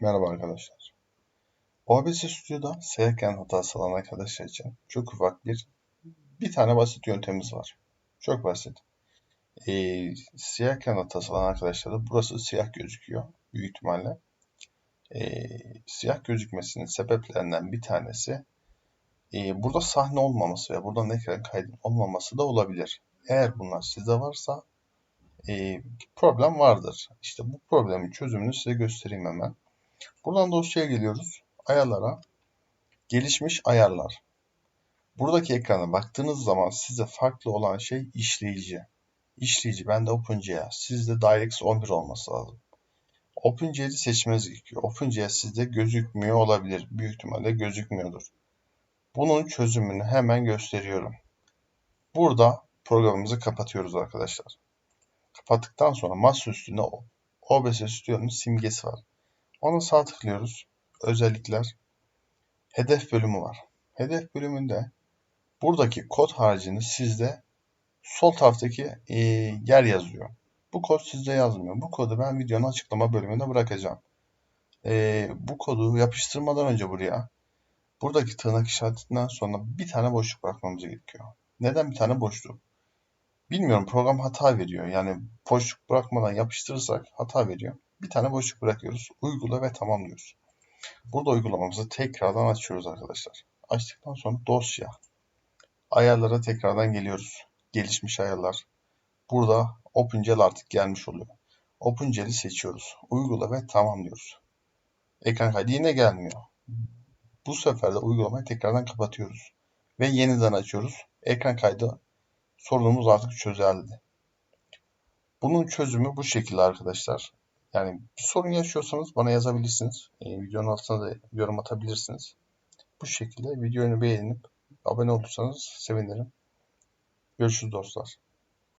Merhaba arkadaşlar. OBS Studio'da seyirken hatası olan arkadaşlar için çok ufak bir bir tane basit yöntemimiz var. Çok basit. Ee, siyah ekran hatası olan arkadaşlarda burası siyah gözüküyor büyük ihtimalle. Ee, siyah gözükmesinin sebeplerinden bir tanesi e, burada sahne olmaması ve buradan ekran kaydın olmaması da olabilir. Eğer bunlar sizde varsa e, problem vardır. İşte bu problemin çözümünü size göstereyim hemen. Buradan dosyaya geliyoruz. Ayarlara. Gelişmiş ayarlar. Buradaki ekrana baktığınız zaman size farklı olan şey işleyici. İşleyici bende OpenGL. Sizde DirectX 11 olması lazım. OpenGL'i seçmeniz gerekiyor. OpenGL sizde gözükmüyor olabilir. Büyük ihtimalle gözükmüyordur. Bunun çözümünü hemen gösteriyorum. Burada programımızı kapatıyoruz arkadaşlar. Kapattıktan sonra masa üstünde OBS Studio'nun simgesi var. Ona sağ tıklıyoruz. Özellikler. Hedef bölümü var. Hedef bölümünde buradaki kod haricinde sizde sol taraftaki e, yer yazıyor. Bu kod sizde yazmıyor. Bu kodu ben videonun açıklama bölümünde bırakacağım. E, bu kodu yapıştırmadan önce buraya buradaki tırnak işaretinden sonra bir tane boşluk bırakmamız gerekiyor. Neden bir tane boşluk? Bilmiyorum program hata veriyor. Yani boşluk bırakmadan yapıştırırsak hata veriyor. Bir tane boşluk bırakıyoruz. Uygula ve tamam diyoruz. Burada uygulamamızı tekrardan açıyoruz arkadaşlar. Açtıktan sonra dosya. Ayarlara tekrardan geliyoruz. Gelişmiş ayarlar. Burada OpenGL artık gelmiş oluyor. OpenGL'i seçiyoruz. Uygula ve tamam diyoruz. Ekran kaydı yine gelmiyor. Bu sefer de uygulamayı tekrardan kapatıyoruz. Ve yeniden açıyoruz. Ekran kaydı sorunumuz artık çözüldü. Bunun çözümü bu şekilde arkadaşlar. Yani bir sorun yaşıyorsanız bana yazabilirsiniz. E, videonun altına da yorum atabilirsiniz. Bu şekilde videoyu beğenip abone olursanız sevinirim. Görüşürüz dostlar.